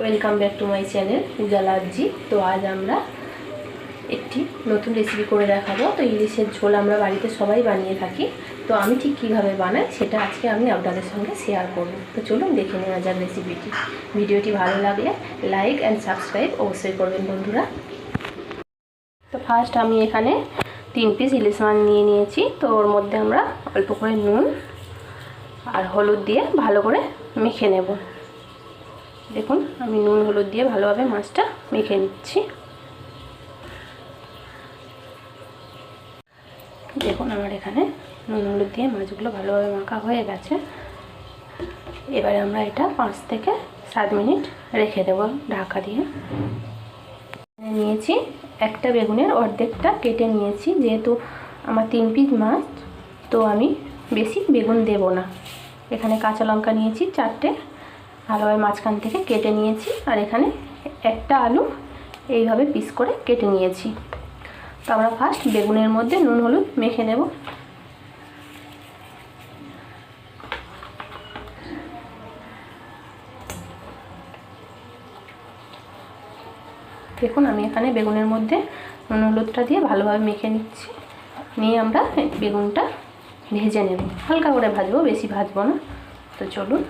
Welcome back to my channel Puja Ujalaji তো আজ আমরা একটি নতুন রেসিপি করে দেখাবো। তো ইলিশের ঝোল আমরা বাড়িতে সবাই বানিয়ে থাকি। তো আমি ঠিক কীভাবে বানাই সেটা আজকে আমি আপনাদের সঙ্গে শেয়ার করব। তো চলুন দেখে নেওয়া যাক রেসিপিটি ভিডিওটি ভালো লাগলে লাইক অ্যান্ড সাবস্ক্রাইব অবশ্যই করবেন বন্ধুরা। তো ফার্স্ট আমি এখানে তিন পিস ইলিশ মাছ নিয়ে নিয়েছি। তো ওর মধ্যে আমরা অল্প করে নুন আর হলুদ দিয়ে ভালো করে মেখে নেব। দেখুন, আমি নুন হলুদ দিয়ে ভালোভাবে মাছটা মেখে নিচ্ছি। দেখুন, আমার এখানে নুন হলুদ দিয়ে মাছগুলো ভালোভাবে মাখা হয়ে গেছে। এবারে আমরা এটা পাঁচ থেকে সাত মিনিট রেখে দেবো ঢাকা দিয়ে। নিয়েছি একটা বেগুনের অর্ধেকটা কেটে নিয়েছি, যেহেতু আমার তিন পিস মাছ, তো আমি বেশি বেগুন দেব না। এখানে কাঁচা লঙ্কা নিয়েছি চারটে, ভালোভাবে মাঝখান থেকে কেটে নিয়েছি, আর এখানে একটা আলু এইভাবে পিস করে কেটে নিয়েছি। তো আমরা ফার্স্ট বেগুনের মধ্যে নুন, হলুদ মেখে নেব। দেখুন, আমি এখানে বেগুনের মধ্যে নুন হলুদটা দিয়ে ভালোভাবে মেখে নিচ্ছি। নিয়ে আমরা বেগুনটা ভেজে নেব। হালকা করে ভাজবো, বেশি ভাজবো না। তো চলুন,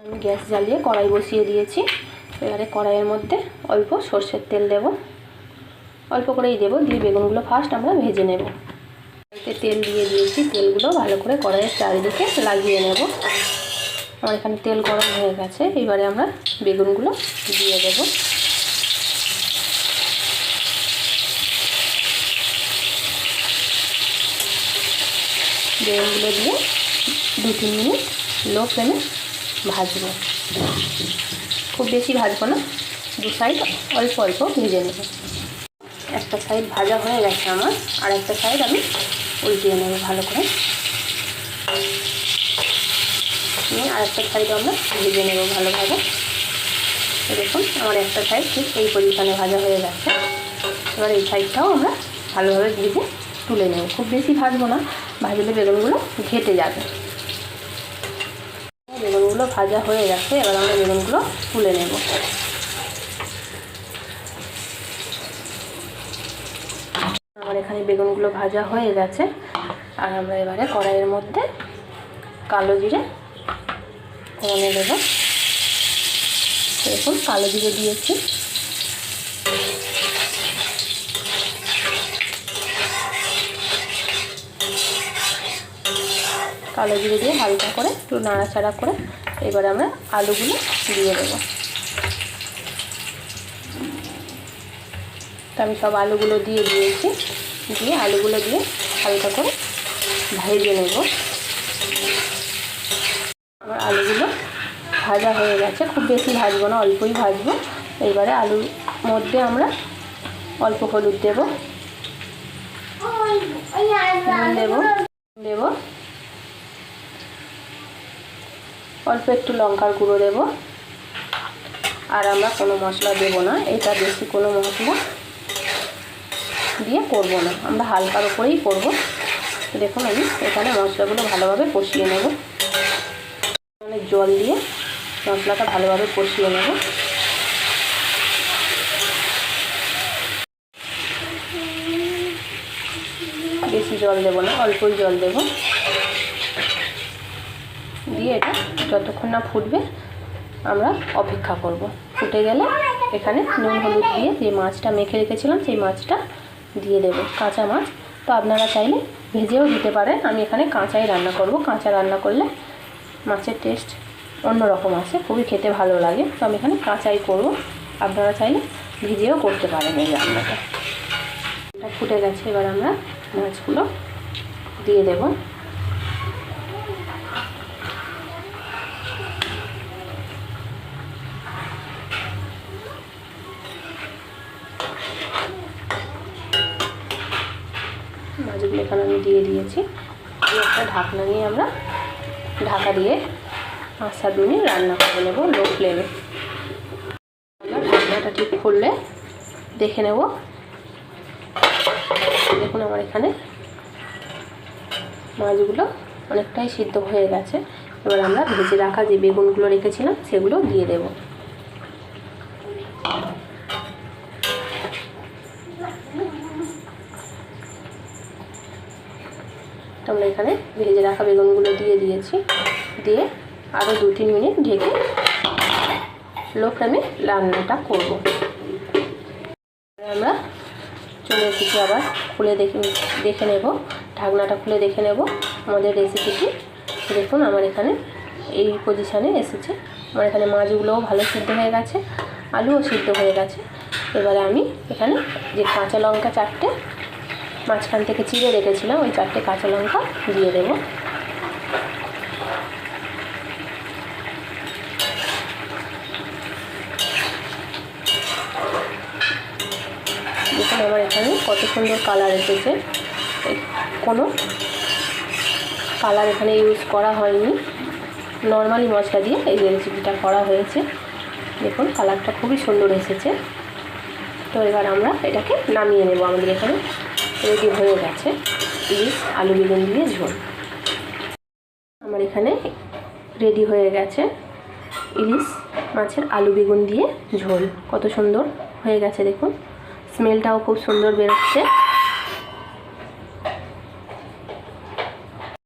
আমি গ্যাস জ্বালিয়ে কড়াই বসিয়ে দিয়েছি। এবারে কড়াইয়ের মধ্যে অল্প সর্ষের তেল দেব। অল্প করেই দেবো, দিয়ে বেগুনগুলো ফার্স্ট আমরা ভেজে নেব। এতে তেল দিয়ে দিয়েছি, তেলগুলো ভালো করে কড়াইয়ের চারিদিকে লাগিয়ে নেব। আমার এখানে তেল গরম হয়ে গেছে, এবারে আমরা বেগুনগুলো দিয়ে দেব। বেগুনগুলো দিয়ে দু তিন মিনিট লো ফ্লেমে ভাজবো। খুব বেশি ভাজবো না, দু সাইড অল্প অল্প ভেজে নেব। একটা সাইড ভাজা হয়ে গেছে আমার, আর একটা সাইড আমি উল্টিয়ে নেব ভালো করে। নিয়ে আর একটা সাইড আমরা ভেজে নেব ভালোভাবে। দেখুন, আমার একটা সাইড ঠিক এই পজিশনে ভাজা হয়ে গেছে। এবার এই সাইডটাও আমরা ভালোভাবে ভেজে তুলে নেব। খুব বেশি ভাজবো না ভাজলে বেগুনগুলো ঘেটে যাবে। বেগুনগুলো ভাজা হয়ে গেছে, এবার আমরা বেগুনগুলো তুলে নেব। আমার এখানে বেগুনগুলো ভাজা হয়ে গেছে, আর আমরা এবারে কড়াইয়ের মধ্যে কালো জিরে ফোড়নে দেবো। দেখুন কালো জিরে দিয়েছি। কালো জিরে দিয়ে হালকা করে একটু নাড়াচাড়া করে এবার আমরা আলুগুলো দিয়ে দেবো। তো আমি সব আলুগুলো দিয়ে দিয়েছি। দিয়ে আলুগুলো দিয়ে হালকা করে ভেজে নেব। আমার আলুগুলো ভাজা হয়ে গেছে। খুব বেশি ভাজবো না, অল্পই ভাজবো। এবারে আলুর মধ্যে আমরা অল্প হলুদ দেব। দেব। দেব। অল্প একটু লঙ্কার গুঁড়ো দেব। আর আমরা কোনো মশলা দেব না, এটা বেশি কোনো মশলা দিয়ে করব না। আমরা হালকার ওপরেই করব। দেখুন আমি এখানে মশলাগুলো ভালোভাবে কষিয়ে নেব। মানে জল দিয়ে মশলাটা ভালোভাবে কষিয়ে নেব। বেশি জল দেব না, অল্পই জল দেব। দিয়ে এটা যতক্ষণ না ফুটবে, আমরা অপেক্ষা করব। ফুটে গেলে এখানে নুন হলুদ দিয়ে যে মাছটা মেখে রেখেছিলাম, সেই মাছটা দিয়ে দেব, কাঁচা মাছ। তো আপনারা চাইলে ভেজেও দিতে পারেন। আমি এখানে কাঁচাই রান্না করব। কাঁচা রান্না করলে মাছের টেস্ট অন্য রকম আসে, খুবই খেতে ভালো লাগে। তো আমি এখানে কাঁচাই করব। আপনারা চাইলে ভিজেও করতে পারেন এই রান্নাটা। ফুটে গেছে, এবার আমরা মাছগুলো দিয়ে দেব। মাছগুলো এখানে আমি দিয়ে দিয়েছি। দিয়ে একটা ঢাকনা নিয়ে আমরা ঢাকা দিয়ে পাঁচ সাত মিনিট রান্না করে নেব লো ফ্লেমে ঢাকনাটা ঠিক খুললে দেখে নেব। দেখুন আমার এখানে মাছগুলো অনেকটাই সিদ্ধ হয়ে গেছে। এবার আমরা ভেজে রাখা যে বেগুনগুলো রেখেছিলাম সেগুলো দিয়ে দেব। আমরা এখানে ভেজে রাখা বেগুনগুলো দিয়ে দিয়েছি। দিয়ে আরও দু তিন মিনিট ঢেকে লো ফ্লেমে রান্নাটা করব। আমরা চলে এসেছি আবার খুলে দেখে দেখে নেব। ঢাকনাটা খুলে দেখে নেব। আমাদের রেসিপিটি দেখুন, আমার এখানে এই পজিশানে এসেছে। আমার এখানে মাছগুলোও ভালো সিদ্ধ হয়ে গেছে, আলুও সিদ্ধ হয়ে গেছে। এবারে আমি এখানে যে কাঁচা লঙ্কা চারটে মাঝখান থেকে চিড়ে রেখেছিলাম, ওই চারটে কাঁচা লঙ্কা দিয়ে দেবো। দেখুন আমার এখানে কত সুন্দর কালার এসেছে। কোনো কালার এখানে ইউজ করা হয়নি। নর্মালি মশলা দিয়ে এই রেসিপিটা করা হয়েছে। দেখুন কালারটা খুবই সুন্দর এসেছে। তো এবার আমরা এটাকে নামিয়ে নেব আমাদের এখানে। রেডি হয়ে গেছে ইলিশ, আলু বেগুন দিয়ে ঝোল। আমার এখানে রেডি হয়ে গেছে ইলিশ মাছের আলু বেগুন দিয়ে ঝোল। কত সুন্দর হয়ে গেছে দেখুন। স্মেলটাও খুব সুন্দর বেরোচ্ছে।